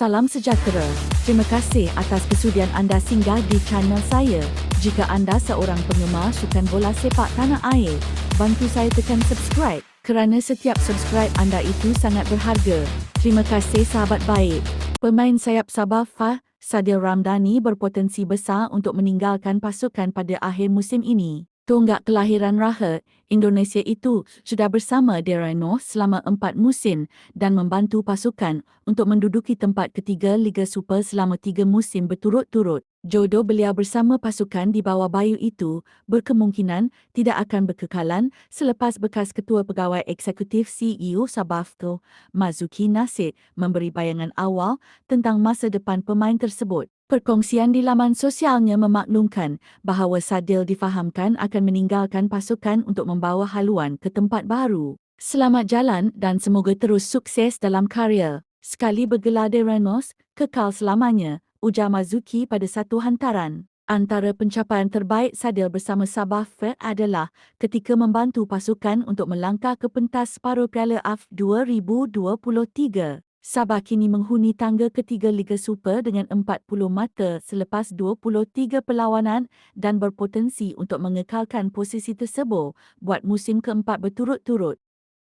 Salam sejahtera. Terima kasih atas kesudian anda singgah di channel saya. Jika anda seorang penggemar sukan bola sepak tanah air, bantu saya tekan subscribe kerana setiap subscribe anda itu sangat berharga. Terima kasih sahabat baik. Pemain sayap Sabah Fah Sadil Ramdhani berpotensi besar untuk meninggalkan pasukan pada akhir musim ini. Tonggak kelahiran Rahat, Indonesia itu sudah bersama Derano selama empat musim dan membantu pasukan untuk menduduki tempat ketiga Liga Super selama tiga musim berturut-turut. Jodoh beliau bersama pasukan di bawah bayu itu berkemungkinan tidak akan berkekalan selepas bekas Ketua Pegawai Eksekutif CEO Sabafco, Mazuki Nasir, memberi bayangan awal tentang masa depan pemain tersebut. Perkongsian di laman sosialnya memaklumkan bahawa Sadil difahamkan akan meninggalkan pasukan untuk membawa haluan ke tempat baru. Selamat jalan dan semoga terus sukses dalam karya. Sekali bergelar Renos, kekal selamanya, ujar Mazuki pada satu hantaran. Antara pencapaian terbaik Sadil bersama Sabah Fair adalah ketika membantu pasukan untuk melangkah ke pentas separuh Piala AF 2023. Sabah kini menghuni tangga ketiga Liga Super dengan 40 mata selepas 23 perlawanan dan berpotensi untuk mengekalkan posisi tersebut buat musim keempat berturut-turut.